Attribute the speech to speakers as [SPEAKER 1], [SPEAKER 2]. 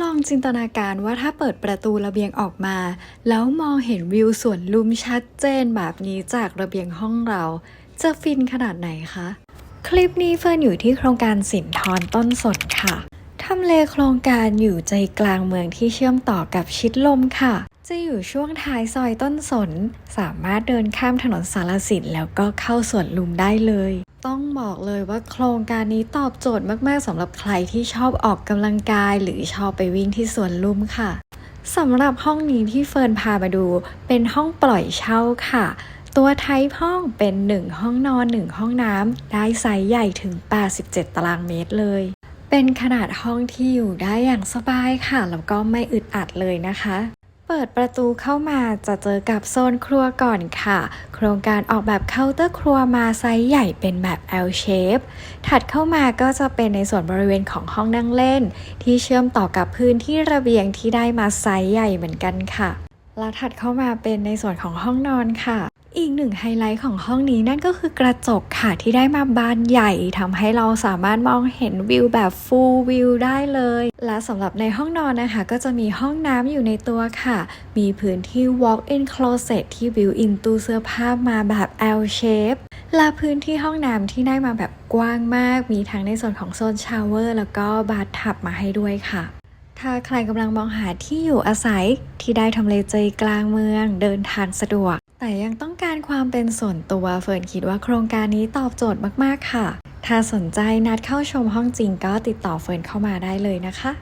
[SPEAKER 1] ลองจินตนาการว่าถ้าเปิดประตูระเบียงออกมา แล้วมองเห็นวิวสวนลุมชัดเจนแบบนี้จากระเบียงห้องเรา จะฟินขนาดไหนคะ คลิปนี้เฟิร์นอยู่ที่โครงการสินทรต้นสนค่ะทำเลโครงการอยู่ใจกลางเมืองที่เชื่อมต่อกับชิดลมค่ะ จะอยู่ช่วงท้ายซอยต้นสน สามารถเดินข้ามถนนสารสินแล้วก็เข้าสวนลุมได้เลย ต้องบอกเลยว่าโครงการนี้ตอบโจทย์มาก ๆสำหรับใครที่ชอบออกกำลังกาย หรือชอบไปวิ่งที่สวนลุมค่ะสำหรับห้องนี้ที่เฟิร์นพามาดู เป็นห้องปล่อยเช่าค่ะ ตัวไทป์ห้องเป็น 1 ห้องนอน 1 ห้องน้ำได้ไซส์ใหญ่ถึง 87 ตารางเมตรเลย เป็นขนาดห้องที่อยู่ได้อย่างสบายค่ะ แล้วก็ไม่อึดอัดเลยนะคะ เปิดประตูเข้ามาจะเจอกับโซนครัวก่อนค่ะ โครงการออกแบบเคาน์เตอร์ครัวมาไซส์ใหญ่เป็นแบบ L shape ถัดเข้ามาก็จะเป็นในส่วนบริเวณของห้องนั่งเล่น ที่เชื่อมต่อกับพื้นที่ระเบียงที่ได้มาไซส์ใหญ่เหมือนกันค่ะ แล้วถัดเข้ามาเป็นในส่วนของห้องนอนค่ะ อีกหนึ่งไฮไลท์ของห้องนี้นั่นก็คือกระจกค่ะที่ได้มาบานใหญ่ทำให้เราสามารถมองเห็นวิวแบบ full view ได้เลย และสำหรับในห้องนอนนะคะ ก็จะมีห้องน้ำอยู่ในตัวค่ะ มีพื้นที่ walk-in closet ที่ built-in ตู้เสื้อผ้ามาแบบ L shape และพื้นที่ห้องน้ำที่ได้มาแบบกว้างมาก มีทั้งในส่วนของโซนชาวเวอร์แล้วก็บาร์ทับมาให้ด้วยค่ะถ้าใครกำลังมองหาที่อยู่อาศัยที่ได้ทำเลใจกลางเมืองเดินทางสะดวก แต่ยังต้องการความเป็นส่วนตัวเฟิร์นคิดว่าโครงการนี้ตอบโจทย์มาก ๆ ค่ะ ถ้าสนใจนัดเข้าชมห้องจริงก็ติดต่อเฟิร์นเข้ามาได้เลยนะคะ